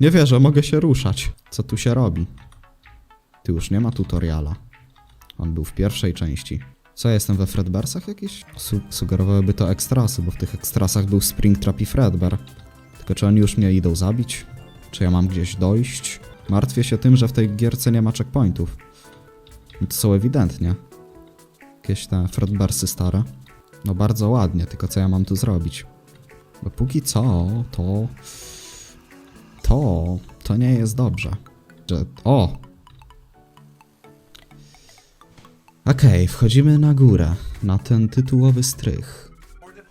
Nie wierzę, mogę się ruszać. Co tu się robi? Tu już nie ma tutoriala. On był w pierwszej części. Co, jestem we Fredbearsach jakiś? Su sugerowałyby to ekstrasy, bo w tych ekstrasach był Springtrap i Fredbear. Tylko czy oni już mnie idą zabić? Czy ja mam gdzieś dojść? Martwię się tym, że w tej gierce nie ma checkpointów. I To są ewidentnie. Jakieś te Fredbearsy stare. No bardzo ładnie, tylko co ja mam tu zrobić? Bo póki co, to... To... To nie jest dobrze. Że... O! Okej, wchodzimy na górę, na ten tytułowy strych.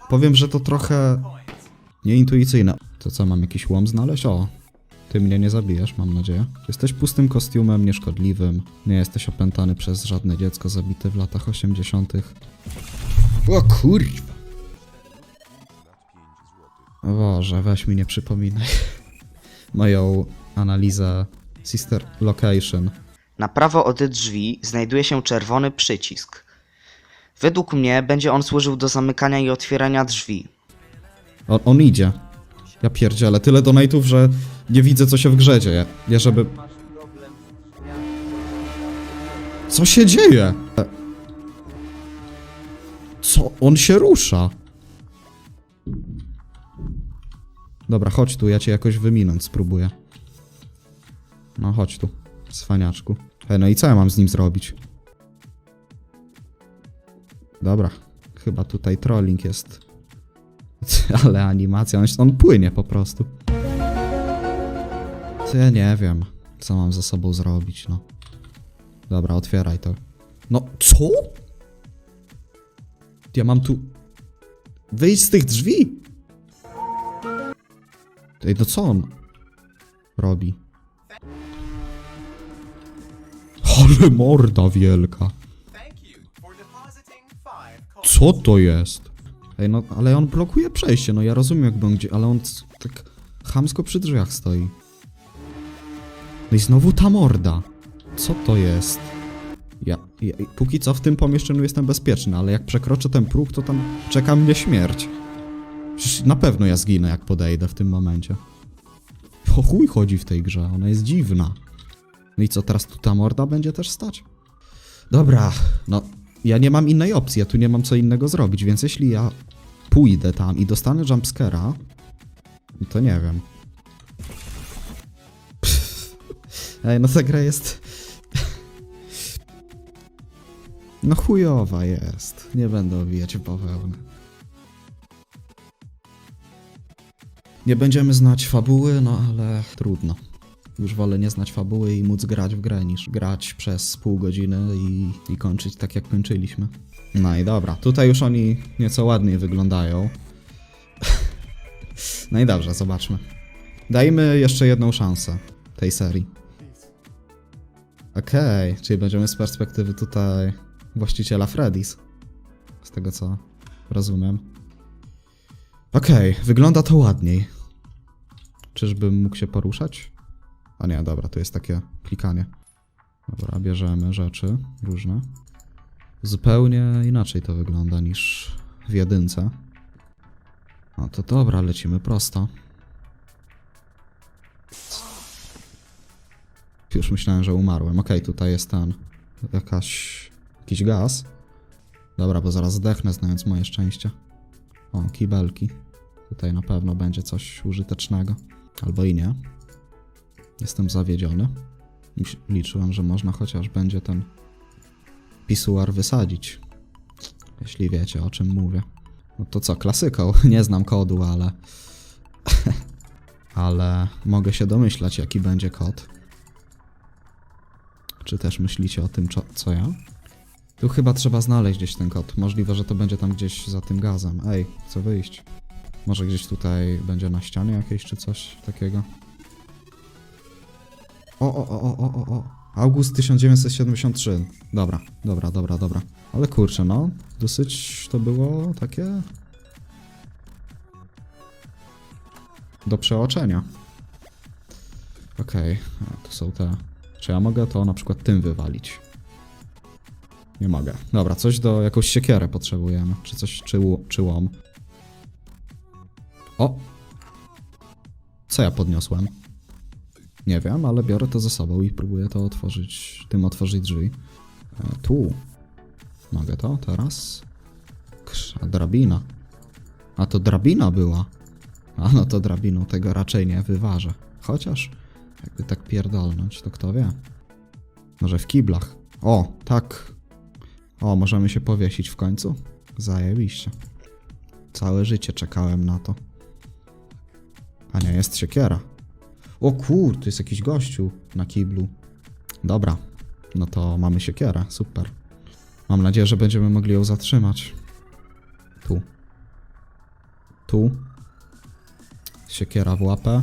Powiem, że to trochę nieintuicyjne. To co, mam jakiś łom znaleźć? O, ty mnie nie zabijesz, mam nadzieję. Jesteś pustym kostiumem, nieszkodliwym. Nie jesteś opętany przez żadne dziecko zabite w latach 80. O kurwa! Boże, weź mi nie przypominaj. Moją analizę Sister Location. Na prawo od drzwi znajduje się czerwony przycisk. Według mnie będzie on służył do zamykania i otwierania drzwi. On, on idzie. Ja pierdzielę, tyle donate'ów, że nie widzę co się w grze dzieje. Ja żeby... Co się dzieje? Co? On się rusza. Dobra, chodź tu, ja cię jakoś wyminąć spróbuję. No chodź tu, cwaniaczku. Hej, no i co ja mam z nim zrobić? Dobra, chyba tutaj trolling jest. Ale animacja, on, on płynie po prostu. Co ja nie wiem, co mam ze sobą zrobić, no. Dobra, otwieraj to. No, co? Ja mam tu... Wyjść z tych drzwi? Ej, to co on robi? Ale morda wielka. Co to jest? Ej, no, ale on blokuje przejście, no ja rozumiem on gdzie, ale on tak chamsko przy drzwiach stoi. No i znowu ta morda. Co to jest? Ja, ja, póki co w tym pomieszczeniu jestem bezpieczny, ale jak przekroczę ten próg, to tam czeka mnie śmierć. Na pewno ja zginę, jak podejdę w tym momencie. O chuj chodzi w tej grze, ona jest dziwna. No i co, teraz tu ta morda będzie też stać? Dobra, no ja nie mam innej opcji, ja tu nie mam co innego zrobić, więc jeśli ja pójdę tam i dostanę jumpscare'a, to nie wiem. Pff. Ej, no ta gra jest... No chujowa jest. Nie będę owijać w bawełnę. Nie będziemy znać fabuły, no ale trudno. Już wolę nie znać fabuły i móc grać w grę, niż grać przez pół godziny i, i kończyć tak jak kończyliśmy. No i dobra, tutaj już oni nieco ładniej wyglądają. no i dobrze, zobaczmy. Dajmy jeszcze jedną szansę tej serii. Okej, czyli będziemy z perspektywy tutaj właściciela Freddy's. Z tego co rozumiem. Okej, wygląda to ładniej. Czyżbym mógł się poruszać? A nie, dobra, to jest takie klikanie. Dobra, bierzemy rzeczy różne. Zupełnie inaczej to wygląda niż w jedynce. No to dobra, lecimy prosto. Już myślałem, że umarłem. Okej, tutaj jest ten... Jakaś... Jakiś gaz. Dobra, bo zaraz zdechnę, znając moje szczęście. O, kibelki. Tutaj na pewno będzie coś użytecznego. Albo i nie. Jestem zawiedziony. Liczyłem, że można chociaż będzie ten pisuar wysadzić. Jeśli wiecie, o czym mówię. No to co, klasyką. Nie znam kodu, ale... ale mogę się domyślać, jaki będzie kod. Czy też myślicie o tym, co ja? Tu chyba trzeba znaleźć gdzieś ten kod. Możliwe, że to będzie tam gdzieś za tym gazem. Ej, chcę wyjść. Może gdzieś tutaj będzie na ścianie jakieś czy coś takiego. O, o, o, o, o, o. August 1973. Dobra, dobra, dobra, dobra. Ale kurczę, no. Dosyć to było takie... Do przeoczenia. Okej, a tu są te... Czy ja mogę to na przykład tym wywalić? Nie mogę. Dobra, coś do... Jakąś siekierę potrzebujemy. Czy coś... Czy, czy łom. O! Co ja podniosłem? Nie wiem, ale biorę to ze sobą i próbuję to otworzyć, tym otworzyć drzwi. E, tu. Mogę to teraz? Krz, a drabina. A to drabina była. A no to drabiną tego raczej nie wyważę. Chociaż, jakby tak pierdolnąć, to kto wie. Może w kiblach. O, tak. O, możemy się powiesić w końcu? Zajebiście. Całe życie czekałem na to. A nie, jest siekiera. O kur, tu jest jakiś gościu na kiblu. Dobra, no to mamy siekierę, super. Mam nadzieję, że będziemy mogli ją zatrzymać. Tu. Tu. Siekiera w łapę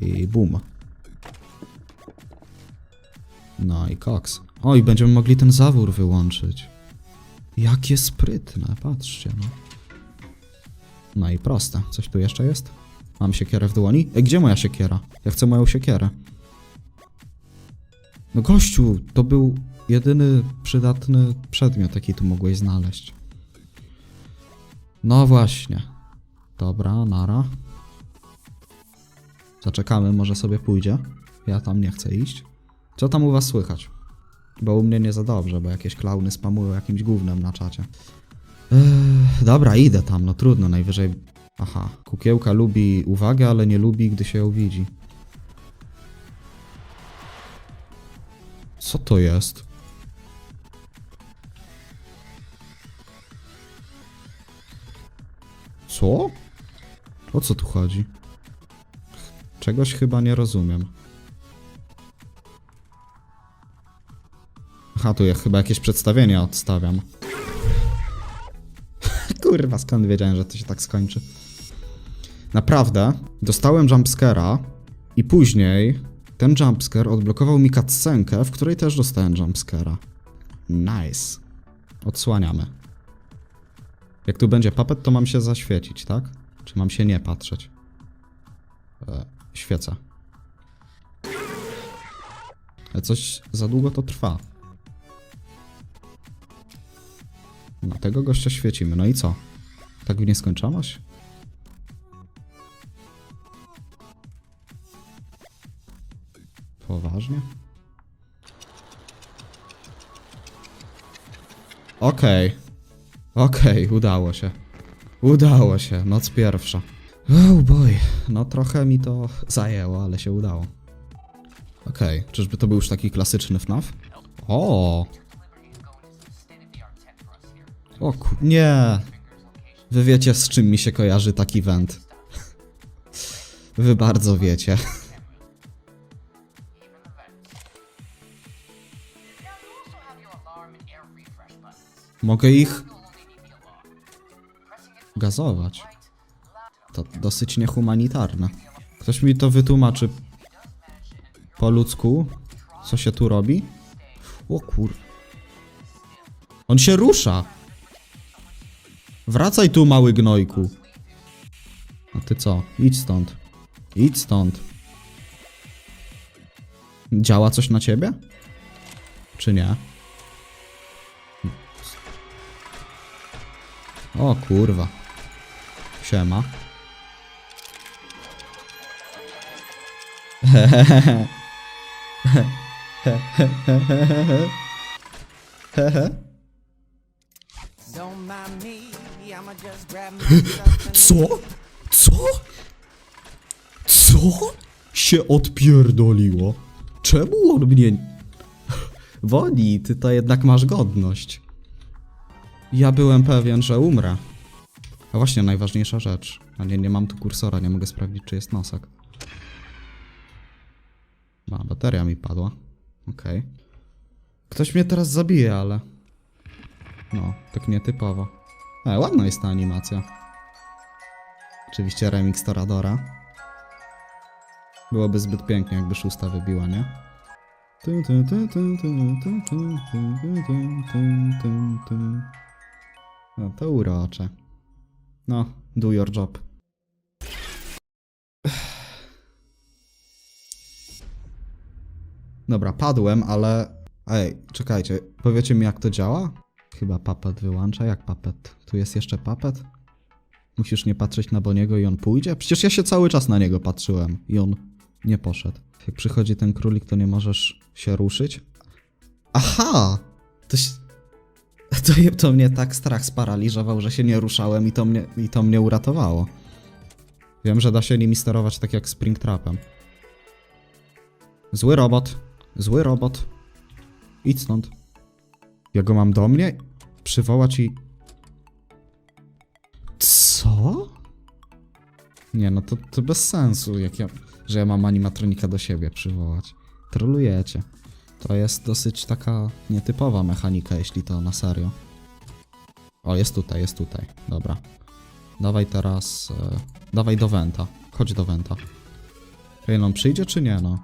i bum. No i koks. O, i będziemy mogli ten zawór wyłączyć. Jakie sprytne, patrzcie no. No i proste. Coś tu jeszcze jest? Mam siekierę w dłoni? Ej, gdzie moja siekiera? Ja chcę moją siekierę. No gościu, to był jedyny przydatny przedmiot, jaki tu mogłeś znaleźć. No właśnie. Dobra, nara. Zaczekamy, może sobie pójdzie. Ja tam nie chcę iść. Co tam u was słychać? Bo u mnie nie za dobrze, bo jakieś klauny spamują jakimś gównem na czacie. Ech, dobra, idę tam, no trudno, najwyżej... Aha, kukiełka lubi uwagę, ale nie lubi, gdy się ją widzi. Co to jest? Co? O co tu chodzi? Czegoś chyba nie rozumiem. Aha, tu ja chyba jakieś przedstawienie odstawiam. Kurwa, skąd wiedziałem, że to się tak skończy? Naprawdę, dostałem jumpscare'a i później ten jumpscare odblokował mi cutscenkę, w której też dostałem jumpscare'a. Nice. Odsłaniamy. Jak tu będzie puppet, to mam się zaświecić, tak? Czy mam się nie patrzeć? E, świecę. Ale coś za długo to trwa. Na tego gościa świecimy. No i co? Tak w nieskończoność? Poważnie? Okej. Okej, udało się. Udało się, noc pierwsza. Oh boy, no trochę mi to zajęło, ale się udało. Okej, czyżby to był już taki klasyczny FNAF? O! O ku... Nie! Wy wiecie z czym mi się kojarzy taki event. Wy bardzo wiecie. Mogę ich gazować. To dosyć niehumanitarne. Ktoś mi to wytłumaczy po ludzku, co się tu robi? O kur... On się rusza! Wracaj tu, mały gnojku. A ty co? Idź stąd. Idź stąd. Działa coś na ciebie? Czy nie? O kurwa. Siema. Co? Co? Co? Się odpierdoliło. Czemu on mnie... Woni, ty to jednak masz godność. Ja byłem pewien, że umrę. A właśnie, najważniejsza rzecz. A nie, nie mam tu kursora, nie mogę sprawdzić, czy jest nosek. A, bateria mi padła. Okej. Ktoś mnie teraz zabije, ale... No, tak nietypowo. E, ładna jest ta animacja. Oczywiście remix Toradora. Byłoby zbyt pięknie, jakby szósta wybiła, nie? No to urocze. No, do your job. Dobra, padłem, ale... Ej, czekajcie, powiecie mi jak to działa? Chyba papet wyłącza, jak papet? Tu jest jeszcze papet? Musisz nie patrzeć na Boniego i on pójdzie? Przecież ja się cały czas na niego patrzyłem i on Nie poszedł. Jak przychodzi ten królik, to nie możesz się ruszyć. Aha! To, się... to, to mnie tak strach sparaliżował, że się nie ruszałem i to mnie, i to mnie uratowało. Wiem, że da się nimi sterować tak jak Springtrapem. Zły robot. Zły robot. Idź stąd. Ja go mam do mnie? Przywołać i... Co? Nie, no to, to bez sensu, jak ja, że ja mam animatronika do siebie przywołać. Trolujecie. To jest dosyć taka nietypowa mechanika, jeśli to na serio. O, jest tutaj, jest tutaj. Dobra. Dawaj teraz... E, dawaj do Wenta. Chodź do Wenta. Ej, no on przyjdzie czy nie, no?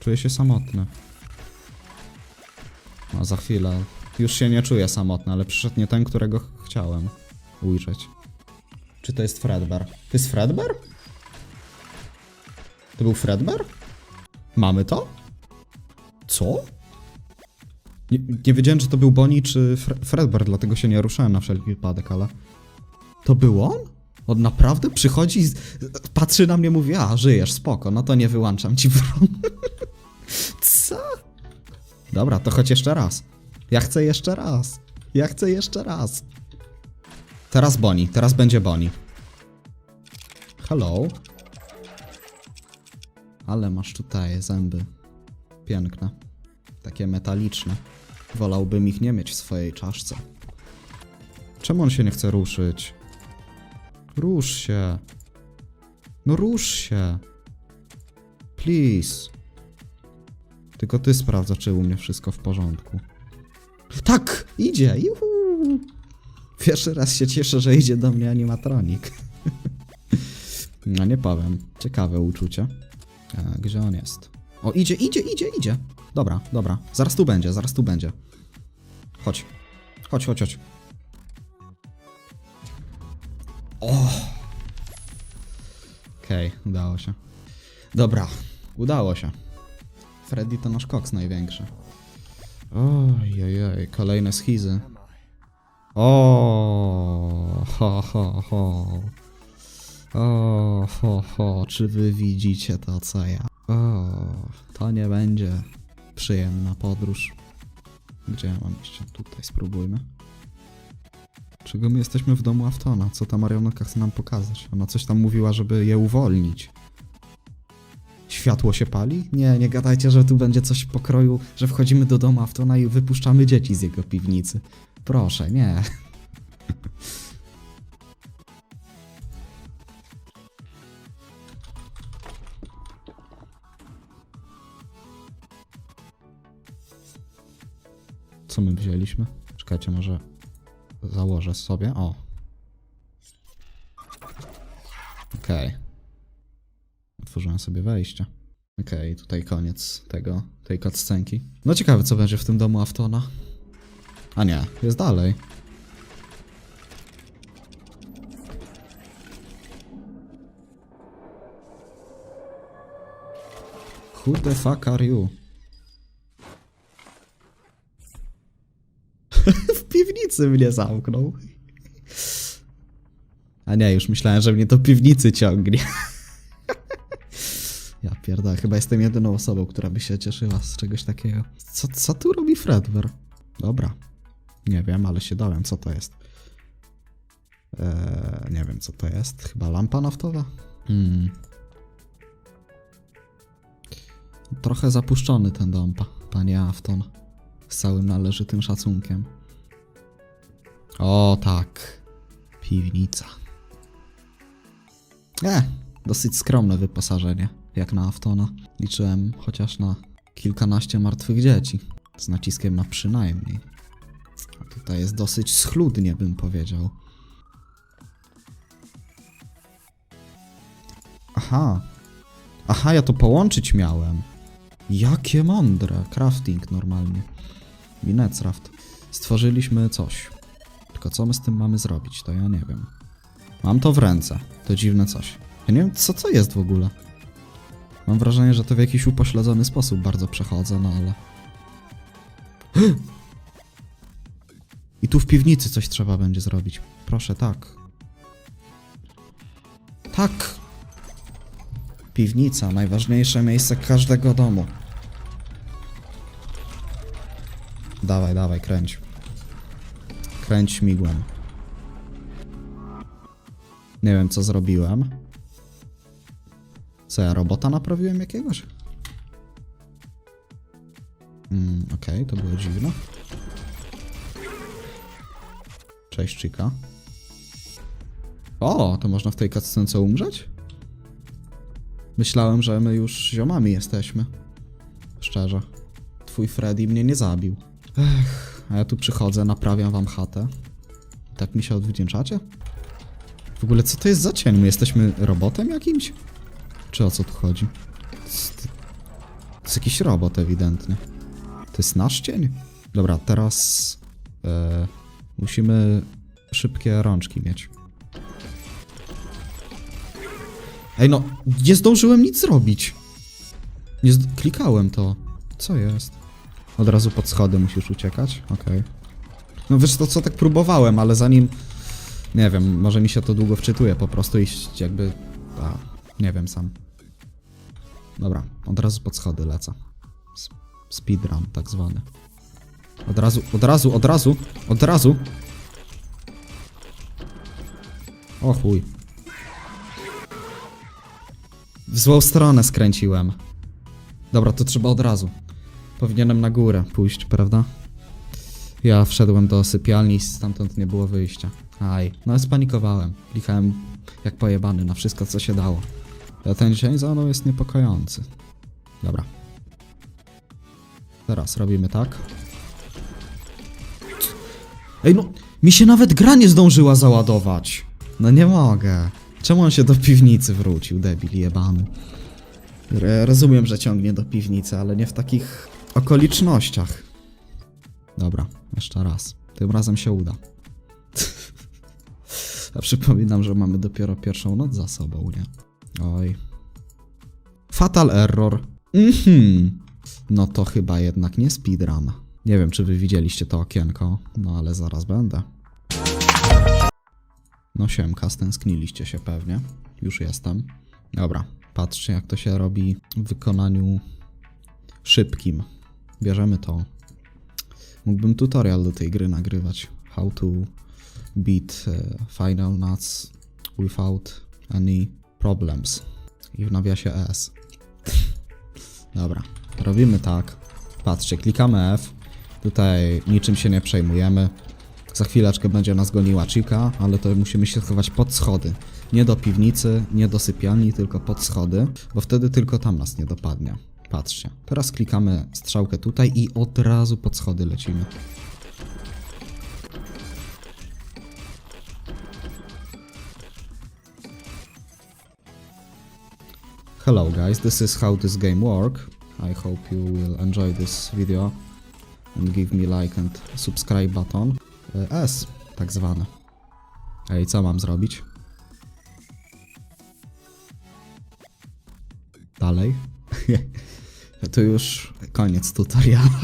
Czuję się samotny. No, za chwilę. Już się nie czuję samotny, ale przyszedł nie ten, którego ch- chciałem ujrzeć. Czy to jest Fredbear? To jest Fredbear? To był Fredbear? Mamy to? Co? Nie, nie wiedziałem, czy to był Bonnie czy Fre Fredbear, dlatego się nie ruszałem na wszelki wypadek, ale... To był on? On naprawdę przychodzi i patrzy na mnie mówi, a, żyjesz, spoko, no to nie wyłączam ci bron. Co? Dobra, to chodź jeszcze raz. Ja chcę jeszcze raz. Ja chcę jeszcze raz. Teraz Bonnie, teraz będzie Bonnie. Hello. Ale masz tutaj zęby. Piękne. Takie metaliczne. Wolałbym ich nie mieć w swojej czaszce. Czemu on się nie chce ruszyć? Rusz się. No rusz się. Please. Tylko ty sprawdza, czy u mnie wszystko w porządku. Tak! Idzie! Juhu! Pierwszy raz się cieszę, że idzie do mnie animatronik. No nie powiem. Ciekawe uczucie. E, gdzie on jest? O, idzie, idzie, idzie, idzie. Dobra, dobra. Zaraz tu będzie, zaraz tu będzie. Chodź. Chodź, chodź, chodź. O! Okej, udało się. Dobra, udało się. Freddy to nasz koks największy. Oj, oj, oj, kolejne schizy. O, ho, ho, ho. O, ho, ho, czy wy widzicie to, co ja? O, to nie będzie przyjemna podróż. Gdzie ja mam iść? Tutaj spróbujmy. Czego my jesteśmy w domu Aftona? Co ta marionetka chce nam pokazać? Ona coś tam mówiła, żeby je uwolnić. Światło się pali? Nie, nie gadajcie, że tu będzie coś w pokroju, że wchodzimy do domu Aftona i wypuszczamy dzieci z jego piwnicy. Proszę, nie. Co my wzięliśmy? Czekajcie, może założę sobie. O. Okej. Otworzyłem sobie wejście. Okej, tutaj koniec tego, tej cutscenki. No ciekawe, co będzie w tym domu Aftona. A nie, jest dalej. Who the fuck are you? Piwnicy mnie zamknął. A nie, już myślałem, że mnie do piwnicy ciągnie. ja pierdolę, chyba jestem jedyną osobą, która by się cieszyła z czegoś takiego. Co, co tu robi Fredbear? Dobra. Nie wiem, ale się dałem, co to jest. Eee, nie wiem, co to jest. Chyba lampa naftowa? Hmm. Trochę zapuszczony ten dom, pa, panie Afton. Z całym należytym szacunkiem. O, tak. Piwnica. E, dosyć skromne wyposażenie, jak na Aftona. Liczyłem chociaż na kilkanaście martwych dzieci. Z naciskiem na przynajmniej. A tutaj jest dosyć schludnie, bym powiedział. Aha. Aha, ja to połączyć miałem. Jakie mądre. Crafting normalnie. Minecraft. Stworzyliśmy coś. Tylko co my z tym mamy zrobić, to ja nie wiem. Mam to w ręce. To dziwne coś. Ja nie wiem, co to jest w ogóle. Mam wrażenie, że to w jakiś upośledzony sposób bardzo przechodzę, no ale... I tu w piwnicy coś trzeba będzie zrobić. Proszę, tak. Tak! Piwnica, najważniejsze miejsce każdego domu. Dawaj, dawaj, kręć. Kręć śmigłem. Nie wiem, co zrobiłem. Co ja, robota naprawiłem jakiegoś? Mm, okej, to było dziwne. Cześć, Chica. O, to można w tej cutscence umrzeć? Myślałem, że my już ziomami jesteśmy. Szczerze. Twój Freddy mnie nie zabił. Ech, a ja tu przychodzę, naprawiam wam chatę. Tak mi się odwdzięczacie? W ogóle co to jest za cień? My jesteśmy robotem jakimś? Czy o co tu chodzi? To jest, to jest jakiś robot ewidentnie. To jest nasz cień? Dobra, teraz e, musimy szybkie rączki mieć. Ej no, nie zdążyłem nic zrobić. Nie klikałem to. Co jest? Od razu pod schody musisz uciekać? Okej. No wiesz to co, tak próbowałem, ale zanim... Nie wiem, może mi się to długo wczytuje po prostu iść jakby... A, nie wiem sam. Dobra, od razu pod schody lecę. Speedrun tak zwany. Od razu, od razu, od razu, od razu. O chuj. W złą stronę skręciłem. Dobra, to trzeba od razu. Powinienem na górę pójść, prawda? Ja wszedłem do sypialni i stamtąd nie było wyjścia. Aj, no spanikowałem. Klikałem jak pojebany na wszystko, co się dało. A ten dzień za mną jest niepokojący. Dobra. Teraz robimy tak. Ej no, mi się nawet gra nie zdążyła załadować. No nie mogę. Czemu on się do piwnicy wrócił, debil jebany? Rozumiem, że ciągnie do piwnicy, ale nie w takich okolicznościach. Dobra, jeszcze raz. Tym razem się uda. A przypominam, że mamy dopiero pierwszą noc za sobą, nie? Oj. Fatal error. Mhm. No to chyba jednak nie speedrun. Nie wiem, czy wy widzieliście to okienko, no ale zaraz będę. No siemka, stęskniliście się pewnie. Już jestem. Dobra, patrzcie jak to się robi w wykonaniu szybkim. Bierzemy to. Mógłbym tutorial do tej gry nagrywać. How to beat e, Final Nuts without any problems. I w nawiasie S. Dobra, robimy tak. Patrzcie, klikamy F. Tutaj niczym się nie przejmujemy. Za chwileczkę będzie nas goniła Chica, ale to musimy się schować pod schody. Nie do piwnicy, nie do sypialni, tylko pod schody, bo wtedy tylko tam nas nie dopadnie. Patrzcie. Teraz klikamy strzałkę tutaj i od razu pod schody lecimy. Hello guys, this is how this game work. I hope you will enjoy this video and give me like and subscribe button. E, S, tak zwane. Ej, co mam zrobić? Dalej? to już koniec tutoriala.